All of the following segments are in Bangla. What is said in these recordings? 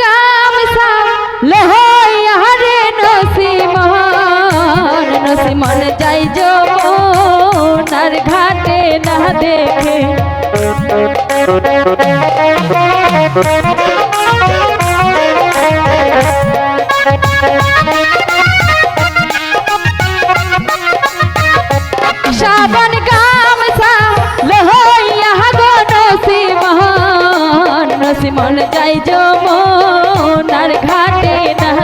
গামসা লহই হরে নসিমান নসিমান যাই যমুনার ঘাটে না দেখে।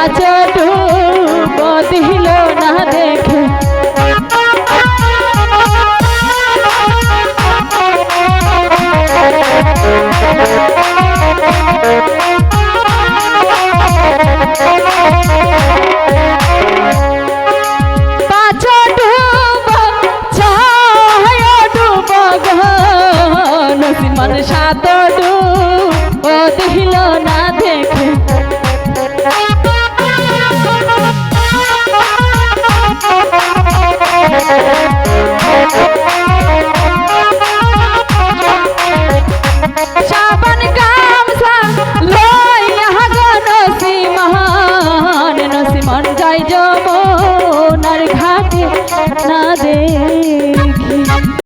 কাছে ডুব দিল